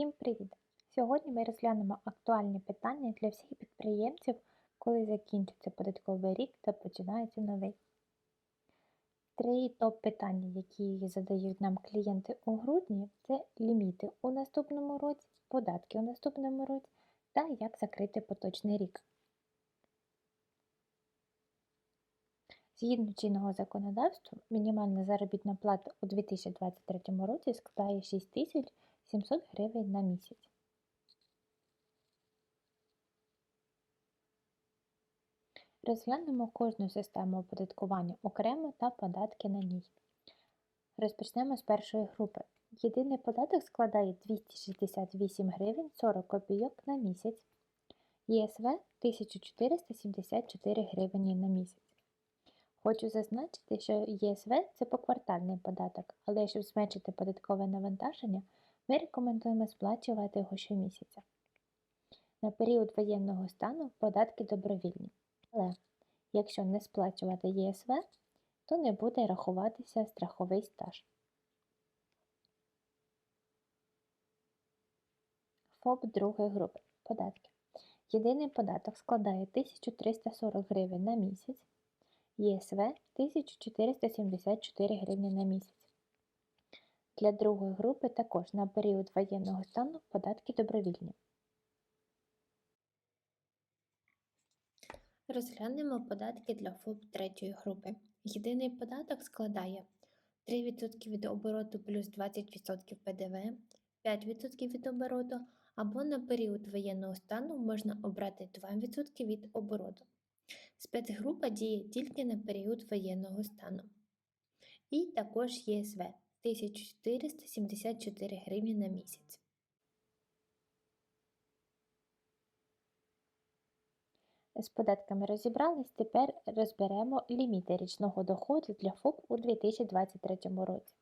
Всім привіт! Сьогодні ми розглянемо актуальні питання для всіх підприємців, коли закінчиться податковий рік та починається новий. Три топ-питання, які задають нам клієнти у грудні, це ліміти у наступному році, податки у наступному році та як закрити поточний рік. Згідно чинного законодавства, мінімальна заробітна плата у 2023 році складає 6700 гривень на місяць. Розглянемо кожну систему оподаткування окремо та податки на ній. Розпочнемо з першої групи. Єдиний податок складає 268 гривень 40 копійок на місяць. ЄСВ 1474 гривні на місяць. Хочу зазначити, що ЄСВ це поквартальний податок, але щоб зменшити податкове навантаження, ми рекомендуємо сплачувати його щомісяця. На період воєнного стану податки добровільні. Але якщо не сплачувати ЄСВ, то не буде рахуватися страховий стаж. ФОП другої групи податки. Єдиний податок складає 1340 гривень на місяць, ЄСВ 1474 гривні на місяць. Для другої групи також на період воєнного стану податки добровільні. Розглянемо податки для ФОП третьої групи. Єдиний податок складає 3% від обороту плюс 20% ПДВ, 5% від обороту, або на період воєнного стану можна обрати 2% від обороту. Спецгрупа діє тільки на період воєнного стану. І також ЄСВ 1474 гривні на місяць. З податками розібрались, тепер розберемо ліміти річного доходу для ФОП у 2023 році.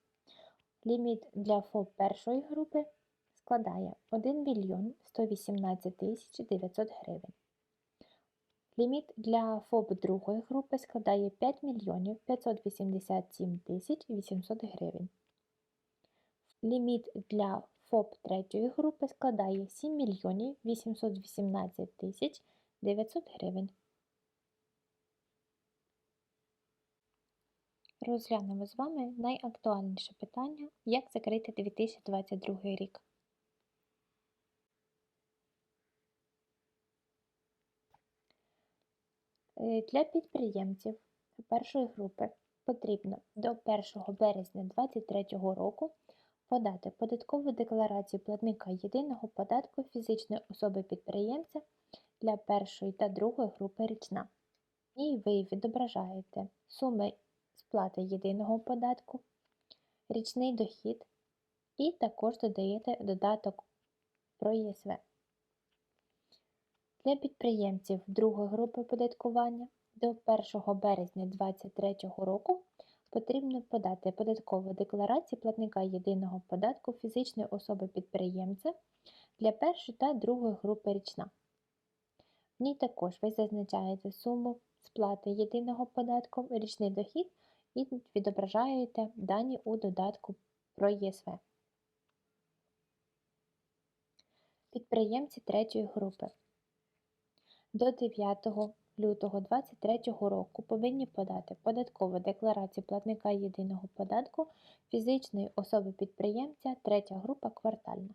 Ліміт для ФОП першої групи складає 1 мільйон 118 тисяч 900 гривень. Ліміт для ФОП другої групи складає 5 мільйонів 587 тисяч 800 гривень. Ліміт для ФОП третьої групи складає 7 мільйонів 818 тисяч 900 гривень. Розглянемо з вами найактуальніше питання, як закрити 2022 рік. Е, Для підприємців першої групи потрібно до 1 березня 2023 року подати податкову декларацію платника єдиного податку фізичної особи підприємця для першої та другої групи річна. І ви відображаєте суми сплати єдиного податку, річний дохід і також додаєте додаток про ЄСВ. Для підприємців другої групи оподаткування до 1 березня 2023 року потрібно подати податкову декларацію платника єдиного податку фізичної особи підприємця для першої та другої групи річна. В ній також ви зазначаєте суму сплати єдиного податку, річний дохід і відображаєте дані у додатку про ЄСВ. Підприємці третьої групи до 9 лютого 2023 року повинні подати податкову декларацію платника єдиного податку фізичної особи підприємця третя група квартальна,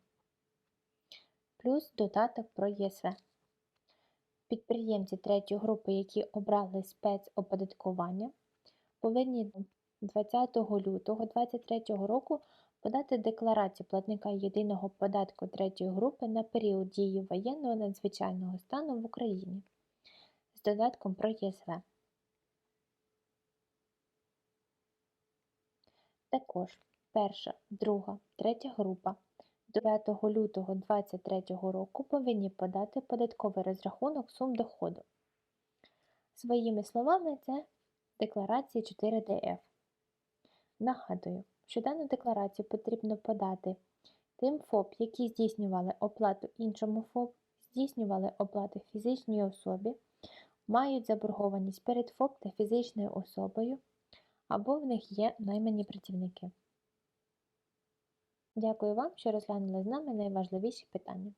плюс додаток про ЄСВ. Підприємці третьої групи, які обрали спецоподаткування, повинні 20 лютого 2023 року подати декларацію платника єдиного податку третьої групи на період дії воєнного надзвичайного стану в Україні додатком про ЄСВ. Також перша, друга, третя група до 5 лютого 2023 року повинні подати податковий розрахунок сум доходу. Своїми словами, це декларація 4ДФ. Нагадую, що дану декларацію потрібно подати тим ФОП, які здійснювали оплату іншому ФОП, здійснювали оплату фізичній особі, мають заборгованість перед ФОП та фізичною особою, або в них є наймані працівники. Дякую вам, що розглянули з нами найважливіші питання.